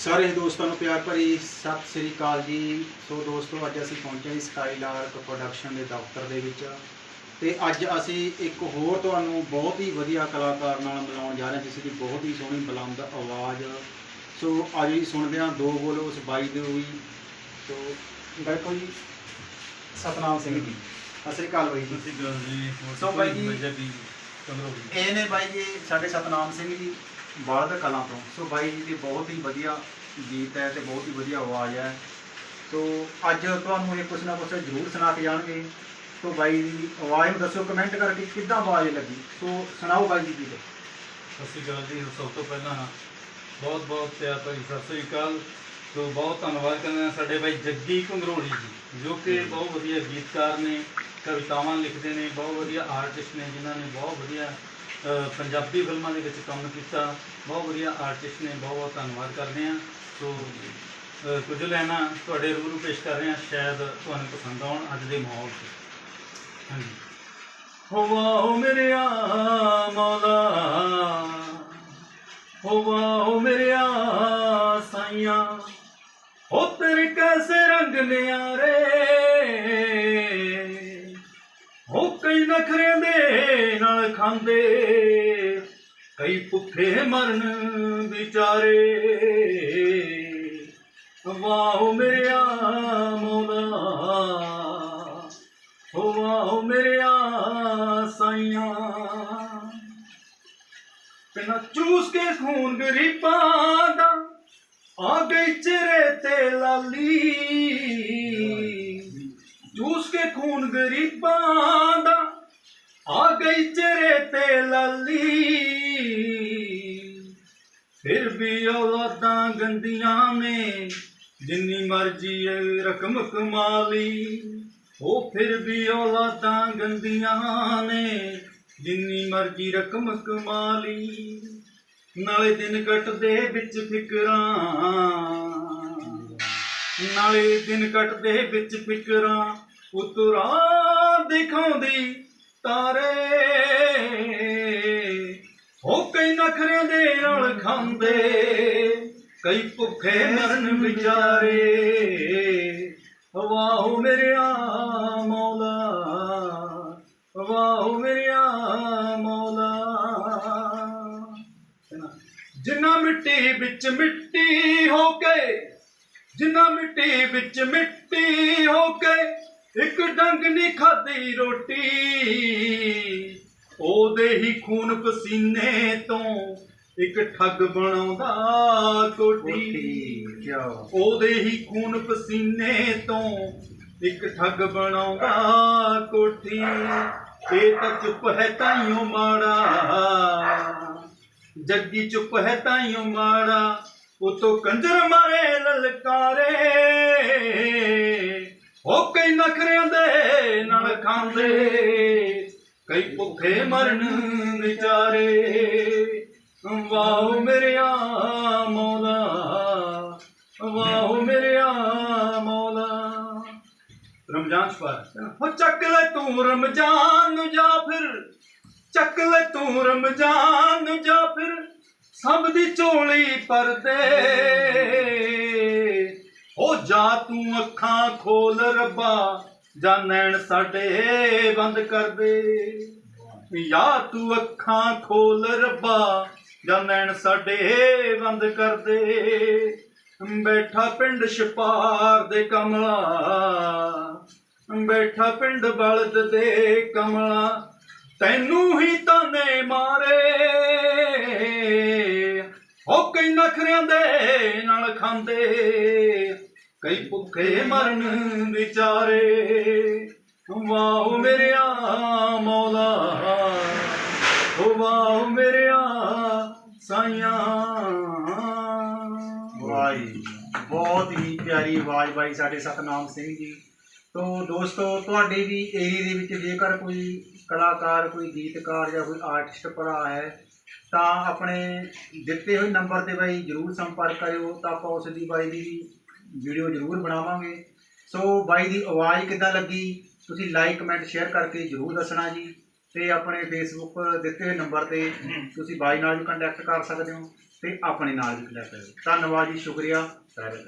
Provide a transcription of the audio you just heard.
ਸਾਰੇ ਦੋਸਤਾਂ ਨੂੰ ਪਿਆਰ ਭਰੀ ਸਤਿ ਸ੍ਰੀ ਅਕਾਲ ਜੀ। ਸੋ ਦੋਸਤੋ ਅੱਜ ਅਸੀਂ ਪਹੁੰਚੇ ਹਾਂ ਸਕਾਈਲਾਰਕ ਪ੍ਰੋਡਕਸ਼ਨ ਦੇ ਦਫ਼ਤਰ ਦੇ ਵਿੱਚ ਤੇ ਅੱਜ ਅਸੀਂ ਇੱਕ ਹੋਰ ਤੁਹਾਨੂੰ ਬਹੁਤ ਹੀ ਵਧੀਆ ਕਲਾਕਾਰ ਨਾਲ ਮਿਲਾਉਣ ਜਾ ਰਹੇ ਹਾਂ ਜਿਸ ਦੀ ਬਹੁਤ ਹੀ ਸੋਹਣੀ ਬੁਲੰਦ ਆਵਾਜ਼। ਸੋ ਅੱਜ ਹੀ ਸੁਣਦੇ ਹਾਂ ਦੋ ਬੋਲ ਉਸ ਬਾਈ ਦੇ ਵੀ। ਸੋ ਬਿਲਕੁਲ ਜੀ ਸਤਨਾਮ ਸਿੰਘ ਜੀ। ਸਤਿ ਸ੍ਰੀ ਅਕਾਲ ਬਾਈ ਜੀ। ਸਤਿ ਸ਼੍ਰੀ ਅਕਾਲ ਜੀ। ਹੋਰ ਸੋ ਬਾਈ ਜੀ- ਇਹ ਨੇ ਬਾਈ ਜੀ ਸਾਡੇ ਸਤਨਾਮ ਸਿੰਘ ਜੀ। ਬਾਲਦ ਕਲਾਂ ਤੋਂ। ਸੋ ਬਾਈ ਜੀ ਦੀ ਬਹੁਤ ਹੀ ਵਧੀਆ ਗੀਤ ਹੈ ਤੇ ਬਹੁਤ ਹੀ ਵਧੀਆ ਆਵਾਜ਼ ਹੈ। ਸੋ ਅੱਜ ਤੁਹਾਨੂੰ ਇਹ ਕੁਛ ਨਾ ਕੁਛ ਜ਼ਰੂਰ ਸੁਣਾ ਕੇ ਜਾਣਗੇ। ਸੋ ਬਾਈ ਦੀ ਆਵਾਜ਼ ਨੂੰ ਦੱਸੋ ਕਮੈਂਟ ਕਰਕੇ ਕਿੱਦਾਂ ਆਵਾਜ਼ ਲੱਗੀ? ਸੋ ਸੁਣਾਓ ਬਾਈ ਜੀ ਗੀਤ ਸਤਿ ਸ਼੍ਰੀ ਅਕਾਲ ਜੀ ਸਭ ਤੋਂ ਪਹਿਲਾਂ ਬਹੁਤ ਬਹੁਤ ਪਿਆਰ ਭਰੀ ਸਤਿ ਸ਼੍ਰੀ ਅਕਾਲ। ਤੋਂ ਬਹੁਤ ਧੰਨਵਾਦ ਕਰਦੇ ਹਾਂ ਸਾਡੇ ਭਾਈ ਜੱਗੀ ਘੰਗਰੋਲੀ ਜੀ ਜੋ ਕਿ ਬਹੁਤ ਵਧੀਆ ਗੀਤਕਾਰ ਨੇ ਕਵਿਤਾਵਾਂ ਲਿਖਦੇ ਨੇ ਬਹੁਤ ਵਧੀਆ ਆਰਟਿਸਟ ਨੇ ਜਿਨ੍ਹਾਂ ਨੇ ਬਹੁਤ ਵਧੀਆ ਪੰਜਾਬੀ ਫਿਲਮਾਂ ਦੇ ਵਿੱਚ ਕੰਮ ਕੀਤਾ। ਬਹੁਤ ਵਧੀਆ ਆਰਟਿਸਟ ਨੇ ਬਹੁਤ ਬਹੁਤ ਧੰਨਵਾਦ ਕਰਦੇ ਹਾਂ। ਸੋ ਅ, ਕੁਝ ਲੈਣਾ ਤੁਹਾਡੇ ਰੂਬਰੂ ਪੇਸ਼ ਕਰ ਰਹੇ ਹਾਂ ਸ਼ਾਇਦ ਤੁਹਾਨੂੰ ਪਸੰਦ ਆਉਣ ਅੱਜ ਦੇ ਮਾਹੌਲ 'ਚ ਹਾਂਜੀ। ਹੋ ਵਾਹ ਮੇਰਿਆ ਮੌਲਾ ਹੋ ਵਾਹ ਮੇਰਿਆ ਸਾਈਆਂ ਹੋ ਤੇਰੇ ਕੈਸੇ ਰੰਗ ਨਿਆਰੇ ਹੋ ਕਈ ਨਖਰੇ ਦੇ ਨਾਲ ਖਾਂਦੇ, ਕਈ ਭੁੱਖੇ ਮਰਨ ਵਿਚਾਰੇ। ਵਾਹ ਮੇਰਿਆ ਮੌਲਾ ਹੋ ਵਾਹ ਮੇਰਿਆ ਸਾਈਆਂ। ਪਿੰਨਾ ਚੂਸ ਕੇ ਖੂਨ ਗਰੀਬਾਂ ਦਾ ਆ ਗਈ ਚਿਹਰੇ ਤੇ ਲਾਲੀ। ਚੂਸ ਕੇ ਖੂਨ ਗਰੀਬਾਂ ਦਾ ਗਈ ਚਿਹਰੇ ਤੇ ਲਾਲੀ। ਫਿਰ ਵੀ ਔਲਾਦਾਂ ਗੰਦੀਆਂ ਨੇ, ਜਿੰਨੀ ਮਰਜ਼ੀ ਏ ਰਕਮ ਕਮਾਲੀ ਉਹ ਫਿਰ ਵੀ ਔਲਾਦਾਂ ਗੰਦੀਆਂ ਨੇ, ਜਿੰਨੀ ਮਰਜ਼ੀ ਰਕਮ ਕਮਾਲੀ ਨਾਲੇ ਦਿਨ ਕੱਟਦੇ ਵਿੱਚ ਫਿਕਰਾਂ। ਨਾਲੇ ਦਿਨ ਕੱਟਦੇ ਵਿੱਚ ਫਿਕਰਾਂ। ਉਤਰਾ ਦਿਖਾਉਂਦੀ ਤਾਰੇ ਹੋ ਕਈ ਨਖਰਿਆਂ ਦੇ ਨਾਲ ਕਈ ਭੁੱਖੇ ਮਰਨ ਵਿਚਾਰੇ। ਵਾਹ ਮੇਰਿਆ ਮੌਲਾ, ਵਾਹ ਮੇਰਿਆ ਮੌਲਾ। ਜਿੰਨਾ ਮਿੱਟੀ ਵਿੱਚ ਮਿੱਟੀ ਹੋ ਕੇ ਜਿੰਨਾ ਮਿੱਟੀ ਵਿੱਚ ਮਿੱਟੀ ਹੋ ਕੇ ਇੱਕ ਡੰਗ ਨਹੀਂ ਖਾਦੀ ਰੋਟੀ। ਉਹਦੇ ਹੀ ਖੂਨ ਪਸੀਨੇ ਤੋਂ ਇੱਕ ਠੱਗ ਬਣਾਉਂਦਾ ਕੋਟੀ ਉਹਦੇ ਹੀ ਖੂਨ ਪਸੀਨੇ ਤੋਂ ਇੱਕ ਠੱਗ ਬਣਾਉਂਦਾ ਕੋਠੀ। ਇਹ ਤਾਂ ਚੁੱਪ ਹੈ ਤਾਈਓ ਮਾੜਾ ਜੱਗੀ ਚੁੱਪ ਹੈ ਤਾਈਓ ਮਾੜਾ ਉਤੋਂ ਕੰਜਰ ਮਾਰੇ ਲਲਕਾਰੇ। ਉਹ ਕਈ ਨਖਰਿਆਂ ਦੇ ਨਾਲ ਖਾਂਦੇ ਕਈ ਭੁੱਖੇ ਮਰਨ ਵਿਚਾਰੇ। ਵਾਹ ਮੇਰਿਆ ਮੌਲਾ, ਵਾਹ ਮੇਰਿਆ ਮੌਲਾ। ਰਮਜ਼ਾਨ ਸ਼ਪਾਰ ਹੋ। ਚੱਕ ਲੈ ਤੂੰ ਰਮਜ਼ਾਨ ਨੂੰ ਜਾ ਫਿਰ, ਚੱਕ ਲੈ ਤੂੰ ਰਮਜ਼ਾਨ ਨੂੰ ਜਾ ਫਿਰ, ਸਭ ਦੀ ਝੋਲੀ ਪਰਦੇ ਹੋ ਜਾ ਤੂੰ ਅੱਖਾਂ ਖੋਲ ਰੱਬਾ, ਜਾਂ ਨੈਣ ਸਾਡੇ ਬੰਦ ਕਰ ਦੇ। ਯਾ ਤੂੰ ਅੱਖਾਂ ਖੋਲ ਰੱਬਾ ਜਾਂ ਨੈਣ ਸਾਡੇ ਬੰਦ ਕਰ ਦੇ ਬੈਠਾ ਪਿੰਡ ਛਪਾਰ ਦੇ ਕਮਲਾ, ਬੈਠਾ ਪਿੰਡ ਬਲਦ ਦੇ ਕਮਲਾ, ਤੈਨੂੰ ਹੀ ਤਾਨੇ ਮਾਰੇ। ਹੋ ਕਈ ਨਖਰਿਆਂ ਦੇ ਨਾਲ ਖਾਂਦੇ, ਕਈ ਭੁੱਖੇ ਮਰਨ ਵਿਚਾਰੇ। ਵਾਹ ਮੇਰਿਆ ਮੌਲਾ। ਵਾਹ ਮੇਰਿਆ ਸਾਈਆਂ। ਵਾਈ, ਬਹੁਤ ਹੀ ਪਿਆਰੀ ਆਵਾਜ਼ ਬਾਈ ਸਾਡੇ ਸਤਨਾਮ ਸਿੰਘ ਜੀ। ਤੋਂ ਦੋਸਤੋ, ਤੁਹਾਡੇ ਵੀ ਏਰੀਏ ਦੇ ਵਿੱਚ ਜੇਕਰ ਕੋਈ ਕਲਾਕਾਰ, ਕੋਈ ਗੀਤਕਾਰ ਜਾਂ ਕੋਈ ਆਰਟਿਸਟ ਭਰਾ ਹੈ, ਤਾਂ ਆਪਣੇ ਦਿੱਤੇ ਹੋਏ ਨੰਬਰ ਤੇ ਬਾਈ ਜਰੂਰ ਸੰਪਰਕ ਕਰਿਓ, ਤਾਂ ਆਪਾਂ ਉਸ ਦੀ ਬਾਈ ਦੀ ਵੀਡੀਓ ਜਰੂਰ ਬਣਾਵਾਂਗੇ। ਸੋ ਬਾਈ ਦੀ ਆਵਾਜ਼ ਕਿੱਦਾਂ ਲੱਗੀ? ਤੁਸੀਂ ਲਾਈਕ ਕਮੈਂਟ ਸ਼ੇਅਰ ਕਰਕੇ ਜਰੂਰ ਦੱਸਣਾ ਜੀ। ਤੇ ਆਪਣੇ ਫੇਸਬੁੱਕ ਦਿੱਤੇ ਹੋਏ ਨੰਬਰ ਤੇ ਤੁਸੀਂ ਬਾਈ ਨਾਲ ਵੀ ਕੰਟੈਕਟ ਕਰ ਸਕਦੇ ਹੋ ਤੇ ਆਪਣੇ ਨਾਲ ਵੀ ਕਲਿਆ ਕਰੋ ਧੰਨਵਾਦ ਜੀ, ਸ਼ੁਕਰੀਆ। ਸਾਰਿਆਂ